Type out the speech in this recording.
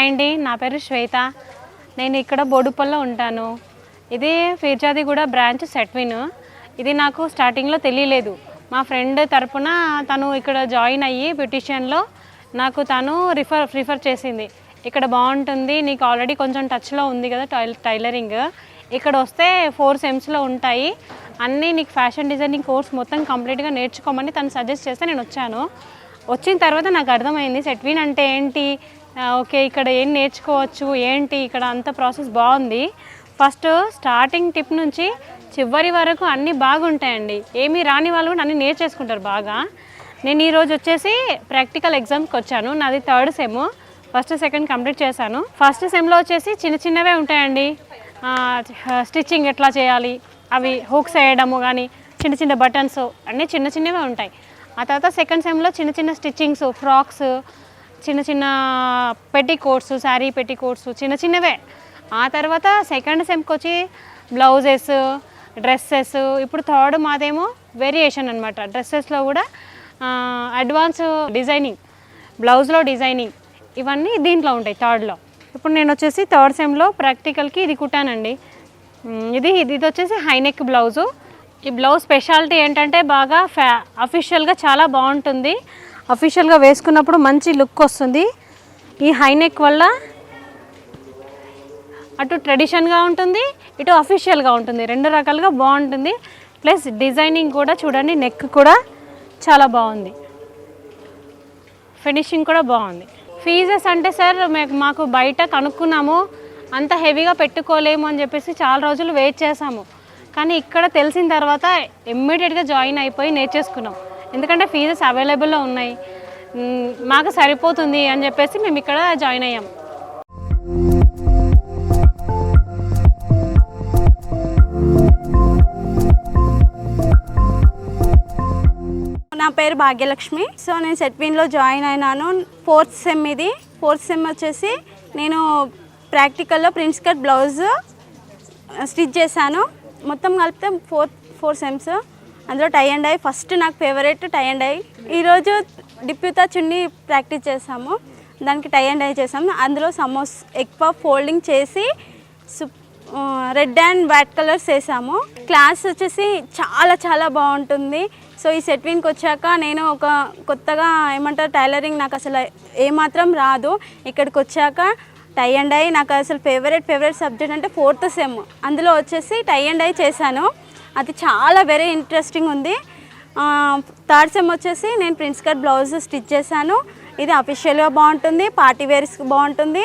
Hi అండి నా పేరు శ్వేత. నేను ఇక్కడ బోడుపల్లో ఉంటాను. ఇది ఫీర్జాదిగూడ బ్రాంచ్ సెట్విన్. ఇది నాకు స్టార్టింగ్లో తెలియలేదు. మా ఫ్రెండ్ తరపున తను ఇక్కడ జాయిన్ అయ్యి బ్యూటిషియన్లో నాకు తను రిఫర్ రిఫర్ చేసింది. ఇక్కడ బాగుంటుంది నీకు ఆల్రెడీ కొంచెం టచ్లో ఉంది కదా టైల్ టైలరింగ్. ఇక్కడ వస్తే ఫోర్ సెమ్స్లో ఉంటాయి. అన్నీ నీకు ఫ్యాషన్ డిజైనింగ్ కోర్స్ మొత్తం కంప్లీట్గా నేర్చుకోమని తను సజెస్ట్ చేస్తే నేను వచ్చాను. వచ్చిన తర్వాత నాకు అర్థమైంది సెట్విన్ అంటే ఏంటి? ఓకే ఇక్కడ ఏం నేర్చుకోవచ్చు ఏంటి ఇక్కడ అంత ప్రాసెస్ బాగుంది. ఫస్ట్ స్టార్టింగ్ టిప్ నుంచి చివరి వరకు అన్నీ బాగుంటాయండి. ఏమీ రాని వాళ్ళు కూడా అన్నీ నేర్చేసుకుంటారు బాగా. నేను ఈరోజు వచ్చేసి ప్రాక్టికల్ ఎగ్జామ్స్కి వచ్చాను. నాది third sem. First second complete చేశాను. ఫస్ట్ సెమ్లో వచ్చేసి చిన్న చిన్నవే ఉంటాయండి. స్టిచ్చింగ్ ఎట్లా చేయాలి అవి హుక్స్ వేయడము కానీ చిన్న చిన్న బటన్స్ అన్నీ చిన్న చిన్నవే ఉంటాయి. ఆ తర్వాత సెకండ్ సెమ్లో చిన్న చిన్న స్టిచ్చింగ్స్ ఫ్రాక్స్ చిన్న చిన్న పెట్టి కోట్స్ శారీ పెట్టి కోట్స్ చిన్న చిన్నవే. ఆ తర్వాత సెకండ్ సెమ్కి వచ్చి బ్లౌజెస్ డ్రెస్సెస్ ఇప్పుడు థర్డ్ మాదేమో వేరియేషన్ అనమాట డ్రెస్సెస్లో కూడా అడ్వాన్స్ డిజైనింగ్ బ్లౌజ్లో డిజైనింగ్ ఇవన్నీ దీంట్లో ఉంటాయి థర్డ్లో ఇప్పుడు నేను వచ్చేసి థర్డ్ సెమ్లో ప్రాక్టికల్కి ఇది కుట్టానండి. ఇది ఇది ఇది వచ్చేసి హైనెక్ బ్లౌజు. ఈ బ్లౌజ్ స్పెషాలిటీ ఏంటంటే బాగా ఫ్యా అఫీషియల్గా చాలా బాగుంటుంది. అఫీషియల్గా వేసుకున్నప్పుడు మంచి లుక్ వస్తుంది. ఈ హైనెక్ వల్ల అటు ట్రెడిషన్గా ఉంటుంది ఇటు అఫీషియల్గా ఉంటుంది. రెండు రకాలుగా బాగుంటుంది. ప్లస్ డిజైనింగ్ కూడా చూడండి నెక్ కూడా చాలా బాగుంది. ఫినిషింగ్ కూడా బాగుంది. ఫీజెస్ అంటే సార్ మాకు బయట కనుక్కున్నాము అంత హెవీగా పెట్టుకోలేము అని చెప్పేసి చాలా రోజులు వెయిట్ చేసాము కానీ ఇక్కడ తెలిసిన తర్వాత ఇమ్మీడియట్గా జాయిన్ అయిపోయి నేర్చేసుకున్నాం. ఎందుకంటే ఫీజెస్ అవైలబుల్లో ఉన్నాయి. మాకు సరిపోతుంది అని చెప్పేసి మేము ఇక్కడ జాయిన్ అయ్యాం. నా పేరు భాగ్యలక్ష్మి. సో నేను సెట్విన్లో జాయిన్ అయినాను. ఫోర్త్ సెమ్ ఇది. ఫోర్త్ సెమ్ వచ్చేసి నేను ప్రాక్టికల్లో ప్రిన్స్ కట్ బ్లౌజ్ స్టిచ్ చేశాను. మొత్తం కలిపితే ఫోర్ ఫోర్ సెమ్స్. అందులో టై అండ్ ఐ. ఫస్ట్ నాకు ఫేవరెట్ టై అండ్ ఐ. ఈరోజు డిప్యూతా చున్నీ ప్రాక్టీస్ చేసాము. దానికి టై అండ్ డై చేసాము. అందులో సమోస్ ఎక్కువ ఫోల్డింగ్ చేసి రెడ్ అండ్ వైట్ కలర్స్ వేసాము. క్లాస్ వచ్చేసి చాలా చాలా బాగుంటుంది. సో ఈ సెట్విన్కి వచ్చాక నేను ఒక కొత్తగా ఏమంటారు టైలరింగ్ నాకు అసలు ఏమాత్రం రాదు. ఇక్కడికి వచ్చాక టై అండ్ ఐ నాకు అసలు ఫేవరెట్ ఫేవరెట్ సబ్జెక్ట్ అంటే ఫోర్త్ సెమ్. అందులో వచ్చేసి టై అండ్ ఐ చేశాను. అది చాలా వెరీ ఇంట్రెస్టింగ్ ఉంది. థర్డ్ సెమ్ వచ్చేసి నేను ప్రిన్స్ కట్ బ్లౌజ్ స్టిచ్ చేశాను. ఇది అఫీషియల్గా బాగుంటుంది పార్టీ వేర్స్కి బాగుంటుంది.